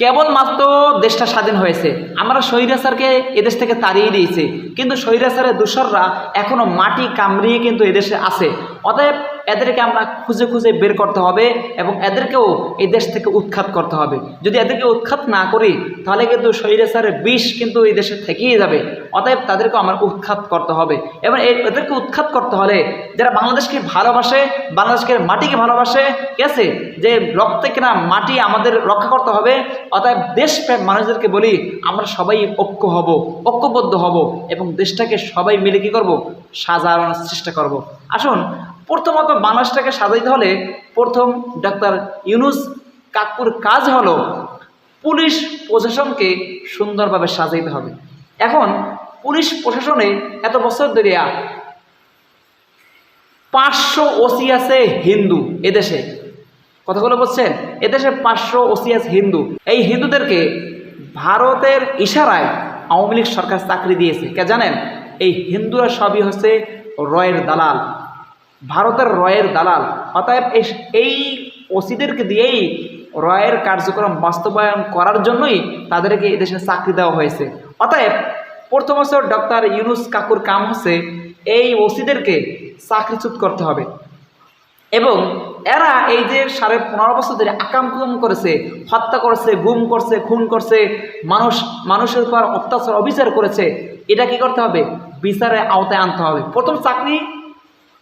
কেবলমাত্র দেশটা স্বাধীন হয়েছে। আমরা স্বৈরাচারকে এদেশ থেকে তাড়িয়ে দিয়েছি। কিন্তু স্বৈরাচারের দূষররা এখনও মাটি কামড়িয়ে কিন্তু এদেশে আছে। অতএব এদেরকে আমরা খুঁজে খুঁজে বের করতে হবে এবং এদেরকেও এই দেশ থেকে উৎখাত করতে হবে। যদি এদেরকে উৎখাত না করি, তাহলে কিন্তু স্বৈরাচারের বিষ কিন্তু এই দেশে থেকেই যাবে। অতএব তাদেরকে আমার উৎখাত করতে হবে। এবং এদেরকে উৎখাত করতে হলে যারা বাংলাদেশকে ভালোবাসে, বাংলাদেশকে মাটিকে ভালোবাসে, ঠিক আছে? যে রক্তে কিনা মাটি আমাদের রক্ষা করতে হবে, অতএব দেশপ্রেম মানুষদেরকে বলি, আমরা সবাই ঐক্য হব, ঐক্যবদ্ধ হব এবং দেশটাকে সবাই মিলে কী করব? সাজানোর চেষ্টা করব। আসুন প্রথমত বাংলাদেশটাকে সাজাইতে হলে প্রথম ডাক্তার ইউনুস কাকুর কাজ হলো পুলিশ প্রশাসনকে সুন্দরভাবে সাজাইতে হবে। এখন পুলিশ প্রশাসনে এত বছর ধরে পাঁচশো ওসি আছে হিন্দু এদেশে। কথাগুলো বলছেন? এদেশে পাঁচশো ওসি আছে হিন্দু। এই হিন্দুদেরকে ভারতের ইশারায় আওয়ামী লীগ সরকার চাকরি দিয়েছে। কে জানেন? এই হিন্দুরা সবই হচ্ছে রয়ের দালাল। ভারতের রয়ের দালাল। অতএব এই- ওসিদেরকে দিয়েই রয়ের কার্যক্রম বাস্তবায়ন করার জন্যই তাদেরকে এদেশে চাকরি দেওয়া হয়েছে। অতএব প্রথম বছর ডক্টর ইউনুস কাকুর কাম হচ্ছে এই ওসিদেরকে চাকরিচ্যুত করতে হবে। এবং এরা এই যে সাড়ে পনেরো বছর ধরে আকাম কুকাম করেছে, হত্যা করেছে, গুম করছে, খুন করছে, মানুষ মানুষের উপর অত্যাচার, অবিচার করেছে, এটা কি করতে হবে? বিচারের আওতায় আনতে হবে। প্রথম চাকরি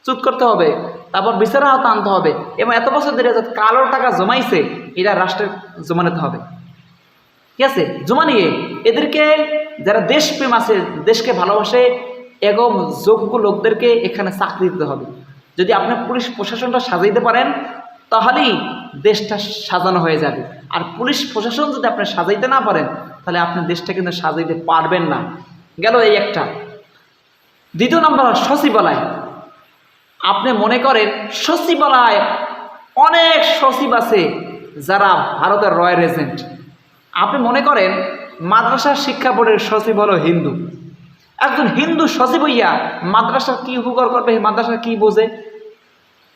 চুত করতে হবে, তারপর বিচারের আওতা আনতে হবে এবং এত বছর ধরে কালো টাকা জমাইছে, এটা রাষ্ট্রের জমা নিতে হবে। ঠিক আছে? জমা নিয়ে এদেরকে যারা দেশপ্রেম আছে, দেশকে ভালোবাসে, এবং যোগ্য লোকদেরকে এখানে চাকরি দিতে হবে। যদি আপনি পুলিশ প্রশাসনটা সাজাইতে পারেন, তাহলেই দেশটা সাজানো হয়ে যাবে। আর পুলিশ প্রশাসন যদি আপনি সাজাইতে না পারেন, তাহলে আপনি দেশটা কিন্তু সাজাইতে পারবেন না। গেল এই একটা। দ্বিতীয় নম্বর সচিবালয়। আপনি মনে করেন সচিবালয় অনেক সচিব আছে যারা ভারতের রয়্যাল এজেন্ট। আপনি মনে করেন মাদ্রাসা শিক্ষা বোর্ডের সচিব হলো হিন্দু। একজন হিন্দু সচিব হইয়া মাদ্রাসা কি উপকার করবে, মাদ্রাসা কি বোঝে?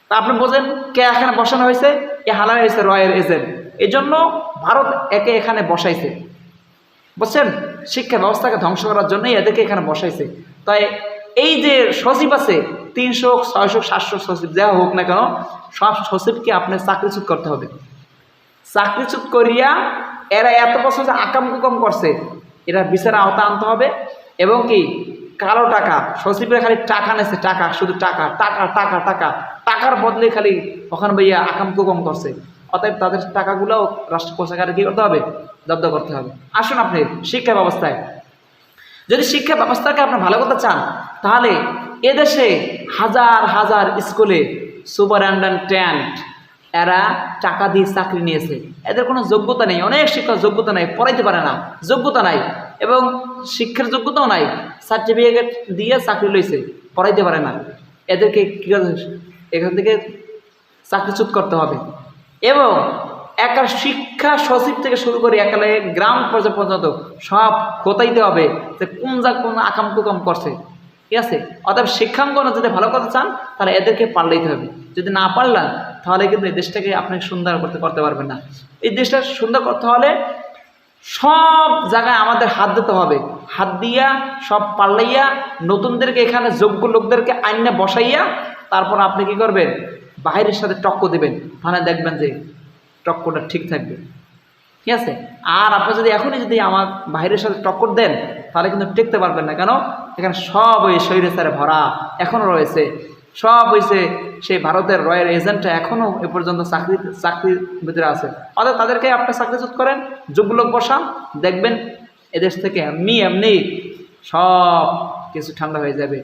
তা আপনি বোঝেন কে এখানে বসানো হয়েছে? এ হালা হয়েছে রয়্যাল এজেন্ট। এই জন্য ভারত একে এখানে বসাইছে। বুঝছেন? শিক্ষা ব্যবস্থাকে ধ্বংস করার জন্যই এদেরকে এখানে বসাইছে। তাই এই যে সচিব আছে তিনশো, ছয়শো, সাতশো সচিব যা হোক না কেন, সব সচিবকে আপনার চাকরিচ্যুত করতে হবে। চাকরিচ্যুত করিয়া এরা এত বছর যে আকাম কুকাম করছে, এরা বিচারে আওতা আনতে হবে এবং কি কালো টাকা, সচিবরা খালি টাকা নেছে, টাকা, শুধু টাকা টাকা টাকা টাকা, টাকার বদলে খালি ওখানে ভাইয়া আকাম কুকম করছে। অতএব তাদের টাকাগুলোও রাষ্ট্র কোষাগারে কী করতে হবে? জব্দ করতে হবে। আসুন আপনি, শিক্ষা ব্যবস্থায়। যদি শিক্ষা ব্যবস্থাকে আপনি ভালো করতে চান, তাহলে এদেশে হাজার হাজার স্কুলে সুপারিনটেন্ডেন্ট এরা টাকা দিয়ে চাকরি নিয়েছে। এদের কোনো যোগ্যতা নেই। অনেক শিক্ষক যোগ্যতা নাই, পড়াইতে পারে না। যোগ্যতা নাই এবং শিক্ষার যোগ্যতাও নাই। সার্টিফিকেট দিয়ে চাকরি লইছে, পড়াইতে পারে না। এদেরকে কী এখান থেকে চাকরিচ্যুত করতে হবে। এবং একা শিক্ষা সচিব থেকে শুরু করে একালে গ্রাম পর্যায় পর্যন্ত সব খোতাইতে হবে যে কোন যা কোন আকাম কুকাম করছে। ঠিক আছে? অর্থাৎ শিক্ষাঙ্গনে যদি ভালো করতে চান, তাহলে এদেরকে পাল্লাইতে হবে। যদি না পারলাম তাহলে কিন্তু এই দেশটাকে আপনি সুন্দর করতে করতে পারবেন না। এই দেশটা সুন্দর করতে হলে সব জায়গায় আমাদের হাত দিতে হবে। হাত দিয়া, সব পাল্লাইয়া, নতুনদেরকে এখানে যোগ্য লোকদেরকে আইনে বসাইয়া, তারপর আপনি কি করবেন? বাইরের সাথে টক্ক দেবেন। তাহলে দেখবেন যে টক্করটা ঠিক থাকবে। ঠিক আছে? আর আপনি যদি এখনই যদি আমার বাইরের সাথে টক্কর দেন, তাহলে কিন্তু টিকতে পারবেন না। কেন? এখানে সব ওই স্বৈরাচারে ভরা এখনও রয়েছে। সব হয়েছে সেই ভারতের রয়্যাল এজেন্টটা এখনও এ পর্যন্ত চাকরি, চাকরির ভিতরে আছে। অর্থাৎ তাদেরকে আপনি চাকরিচ্যুত করেন যুগলোক লোক বসান, দেখবেন এদেশ থেকে এমনি এমনি সব কিছু ঠান্ডা হয়ে যাবে।